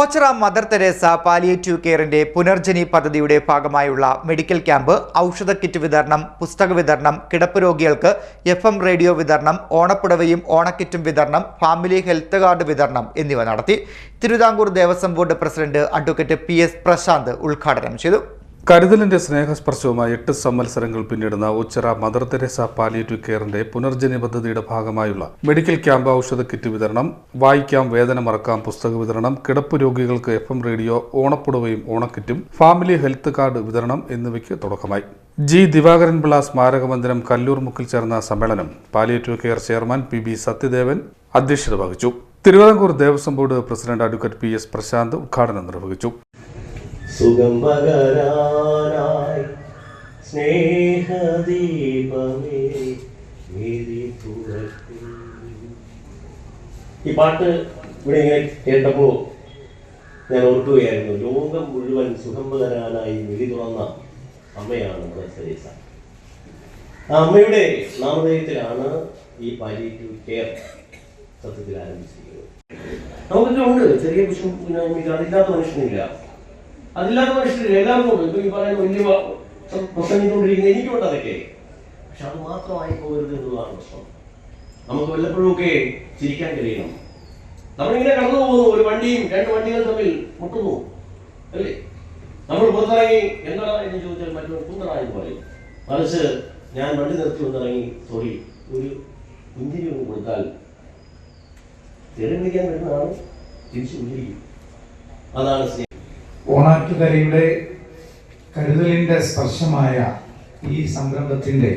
ഓച്ചറ Mother Teresa palliative കെയറിന്റെ പുനർജനി പദ്ധതിയുടെ ഭാഗമായുള്ള മെഡിക്കൽ ക്യാമ്പ് ഔഷധ കിറ്റ് വിതരണം പുസ്തക വിതരണം കിടപ്പ് രോഗികൾക്ക് എഫ് എം റേഡിയോ വിതരണം ഓണപ്പുടവയും ഓണക്കിറ്റും വിതരണം ഫാമിലി ഹെൽത്ത് കാർഡ് വിതരണം എന്നിവ നടത്തി. Travancore Devaswom board president advocate P S Prashanth ഉദ്ഘാടനം ചെയ്തു. കരുതലിന്റെ സ്നേഹസ്പർശവുമായി എട്ട് സംവത്സരങ്ങൾ പിന്നിടുന്ന ഉച്ചറ മദർ തെരേസ പാലിയേറ്റീവ് കെയറിന്റെ പുനർജനി പദ്ധതിയുടെ ഭാഗമായുള്ള മെഡിക്കൽ ക്യാമ്പ് ഔഷധ കിറ്റ് വിതരണം വായിക്കാം വേദന മറക്കാം പുസ്തക വിതരണം കിടപ്പ് രോഗികൾക്ക് എഫ് എം റേഡിയോ ഓണപ്പുടവയും ഓണക്കിറ്റും ഫാമിലി ഹെൽത്ത് കാർഡ് വിതരണം എന്നിവയ്ക്ക് തുടക്കമായി. ജി ദിവാകരൻ പിള്ള സ്മാരക മന്ദിരം കല്ലൂർ മുക്കിൽ ചേർന്ന സമ്മേളനം palliative care chairman P B Sathyadevan അധ്യക്ഷത വഹിച്ചു. Travancore Devaswom board president advocate P S Prashanth ഉദ്ഘാടനം നിർവഹിച്ചു. സുഖം പകരാനായി സ്നേഹദീപമേ. ഈ പാട്ട് ഇവിടെ ഇങ്ങനെ കേട്ടപ്പോൾ ഞാൻ ഓർക്കുകയായിരുന്നു ലോകം മുഴുവൻ സുഖം പകരാനായി വിധി തുറന്ന അമ്മയാണ് നമ്മുടെ ആ അമ്മയുടെ നാമധേയത്തിലാണ് ഈ പാലിയേറ്റീവ് കെയർ സത്യത്തിൽ ആരംഭിച്ചിരിക്കുന്നത്. നമുക്കൊക്കെ ഉണ്ട് ചെറിയ ബുദ്ധിമുട്ട് അതില്ലാത്ത മനുഷ്യനില്ല. അതില്ലാത്ത മനുഷ്യർ എല്ലാവർക്കും ഇപ്പൊ ഈ പറയുന്ന വലിയ പ്രസംഗിച്ചുകൊണ്ടിരിക്കുന്ന എനിക്കുണ്ട് അതൊക്കെ. പക്ഷെ അത് മാത്രമായി പോകരുത് എന്നുള്ളതാണ് പ്രശ്നം? നമുക്ക് വല്ലപ്പോഴും ഒക്കെ ചിരിക്കാൻ കഴിയണം. നമ്മളിങ്ങനെ കടന്നു പോകുന്നു. ഒരു വണ്ടിയും രണ്ട് വണ്ടികൾ തമ്മിൽ മുട്ടുന്നു. അല്ലേ? നമ്മൾ പുറത്തിറങ്ങി എന്താണ് എന്ന് ചോദിച്ചാൽ മറ്റൊരു കുന്തറായി പറയും മറിച്ച് ഞാൻ വണ്ടി നിർത്തി വന്നിറങ്ങി സോറി ഒരു പുഞ്ചിരി ഒന്ന് കൊടുത്താൽ തിരഞ്ഞെടുക്കാൻ വരുന്നതാണ് തിരിച്ചു പുഞ്ചിരിക്കും അതാണ് സ്നേഹം. ഓണാട്ടുകരയുടെ കരുതലിന്റെ സ്പർശമായ ഈ സംരംഭത്തിന്റെ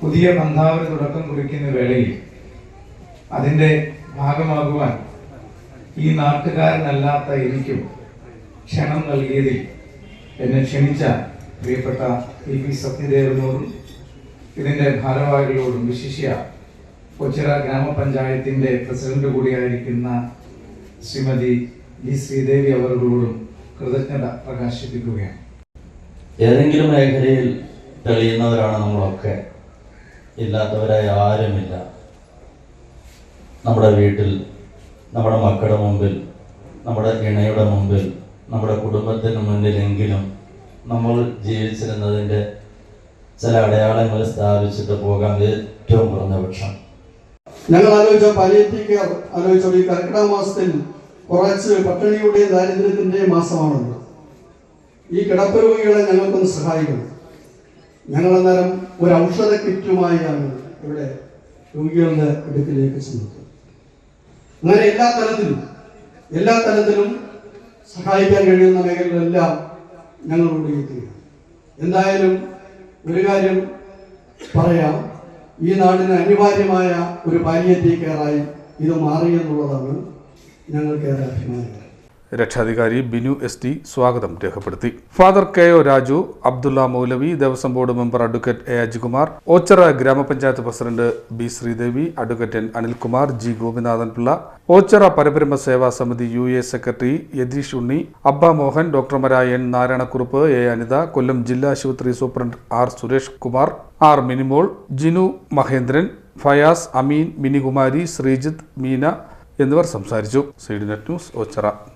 പുതിയ പന്താവിന് തുടക്കം കുറിക്കുന്ന വേളയിൽ അതിന്റെ ഭാഗമാകുവാൻ ഈ നാട്ടുകാരനല്ലാത്ത എനിക്കും ക്ഷണം നൽകിയതിൽ എന്നെ ക്ഷണിച്ച പ്രിയപ്പെട്ട പി സത്യദേവനോടും ഇതിന്റെ ഭാരവാഹികളോടും വിശിഷ്യ കൊച്ചിറ ഗ്രാമപഞ്ചായത്തിന്റെ പ്രസിഡന്റ് കൂടിയായിരിക്കുന്ന ശ്രീമതി ജി ശ്രീദേവി അവരോടും കൃതജ്ഞത പ്രകാശിപ്പിക്കുകയാണ്. ഏതെങ്കിലും മേഖലയിൽ തെളിയുന്നവരാണ് നമ്മളൊക്കെ. ഇല്ലാത്തവരായി ആരുമില്ല. നമ്മുടെ വീട്ടിൽ നമ്മുടെ മക്കളുടെ മുമ്പിൽ നമ്മുടെ ഇണയുടെ മുമ്പിൽ നമ്മുടെ കുടുംബത്തിന് മുന്നിലെങ്കിലും നമ്മൾ ജീവിച്ചിരുന്നതിന്റെ ചില അടയാളങ്ങൾ സ്ഥാപിച്ചിട്ട് പോകാൻ ഏറ്റവും കുറഞ്ഞ പക്ഷം. ഞങ്ങൾ ആലോചിച്ച പാലിയേറ്റീവ് കെയർ ആലോചിച്ച ഈ കർക്കിടക മാസത്തിൽ കുറച്ച് പട്ടിണിയുടെയും ദാരിദ്ര്യത്തിന്റെ മാസമാണല്ലോ ഈ കിടപ്പ് രോഗികളെ ഞങ്ങൾക്കൊന്ന് സഹായിക്കണം. ഞങ്ങൾ അന്നേരം ഒരു ഔഷധ കിറ്റുമായാണ് ഇവിടെ രോഗികളുടെ അടുക്കിലേക്ക് ചെന്നത്. അങ്ങനെ എല്ലാ തലത്തിലും എല്ലാ തലത്തിലും സഹായിക്കാൻ കഴിയുന്ന മേഖലകളെല്ലാം ഞങ്ങളോട് എത്തുകയാണ് എന്തായാലും ഒരു കാര്യം പറയാം. ഈ നാടിന് അനിവാര്യമായ ഒരു പാലിയേറ്റീവ് കെയറായി ഇത് മാറി എന്നുള്ളതാണ് രക്ഷാധികാരി ബിനു എസ് ടി സ്വാഗതം രേഖപ്പെടുത്തി. Father K O Raju Abdulla Moulavi Devaswom board member advocate A Ajikumar Ochira grama panchayat president B Sreedevi advocate N Anilkumar G Gopinathan Pillai Ochira Parabrahma Seva Samithi U A secretary Yatheesh Unni Abba Mohan ഡോക്ടർമാരായ N Narayanakurup A Anitha Kollam ജില്ലാ ആശുപത്രി superintendent R Suresh Kumar R Minimol Jinu Mahendran Fayas Ameen Minikumari Sreejith Meena എന്നിവർ സംസാരിച്ചു. Side net news Ochira.